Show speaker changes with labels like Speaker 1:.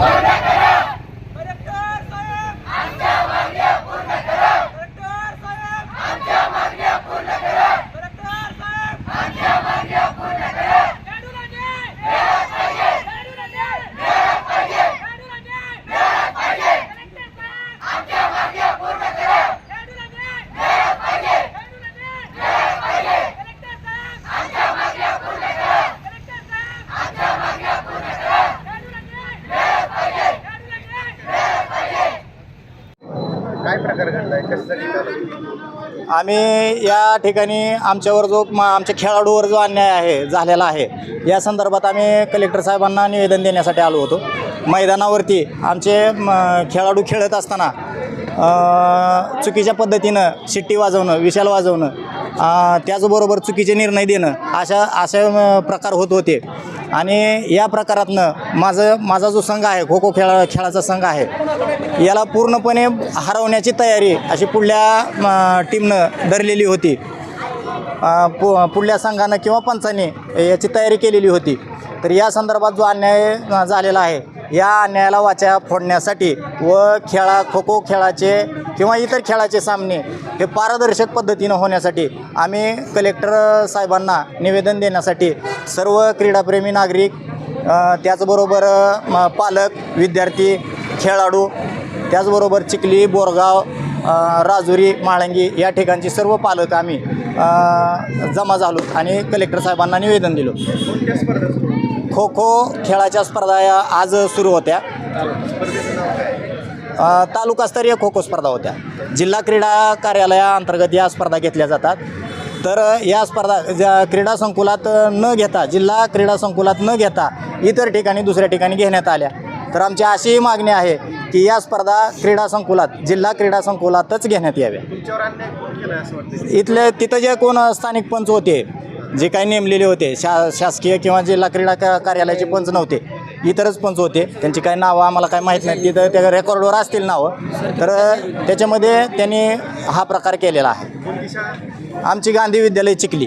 Speaker 1: Collector
Speaker 2: काय प्रकार घडलाय? कशासाठी झालं?
Speaker 3: आम्ही या ठिकाणी आमच्यावर जो म- आमच्या खेळाडूवर जो अन्याय आहे झालेला आहे या संदर्भात आम्ही कलेक्टर साहेबांना निवेदन देण्यासाठी आलो होतो. मैदानावरती आमचे म, खेळाडू खेळत असताना चुकीच्या पद्धतीनं शिट्टी वाजवणं विशाल वाजवणं त्याचबरोबर चुकीचे निर्णय देणं अशा असे प्रकार होत होते. आणि या प्रकारातनं माझं माझा जो संघ आहे खो खो खेळा खेळाचा संघ आहे याला पूर्णपणे हरवण्याची तयारी अशी पुढल्या टीमनं धरलेली होती. पु पुढल्या संघानं किंवा पंचाने याची तयारी केलेली होती. तर या संदर्भात जो अन्याय झालेला आहे या अन्यायाला वाचा फोडण्यासाठी व खेळा खो खो खेळाचे किंवा इतर खेळाचे सामने हे पारदर्शक पद्धतीनं होण्यासाठी आम्ही कलेक्टर साहेबांना निवेदन देण्यासाठी सर्व क्रीडाप्रेमी नागरिक त्याचबरोबर पालक विद्यार्थी खेळाडू त्याचबरोबर चिखली बोरगाव राजुरी माळंगी या ठिकाणची सर्व पालक आम्ही जमा झालो आणि कलेक्टर साहेबांना निवेदन दिलो. खो खो खेळाच्या स्पर्धा या आज सुरू होत्या. तालुकास्तरीय खो खो स्पर्धा होत्या. जिल्हा क्रीडा कार्यालयाअंतर्गत या स्पर्धा घेतल्या जातात. तर या स्पर्धा ज्या क्रीडा संकुलात न घेता जिल्हा क्रीडा संकुलात न घेता इतर ठिकाणी दुसऱ्या ठिकाणी घेण्यात आल्या. तर आमची अशी मागणी आहे की या स्पर्धा क्रीडा संकुलात जिल्हा क्रीडा संकुलातच घेण्यात याव्या. इथले तिथं जे कोण स्थानिक पंच होते जे काही नेमलेले होते शा शासकीय किंवा जिल्हा क्रीडा का- कार्यालयाचे पंच नव्हते इतरच पंच होते. त्यांची काही नावं आम्हाला काही माहीत नाही तिथं त्या रेकॉर्डवर असतील नावं. तर त्याच्यामध्ये त्यांनी हा प्रकार केलेला आहे. आमची गांधी विद्यालय चिखली.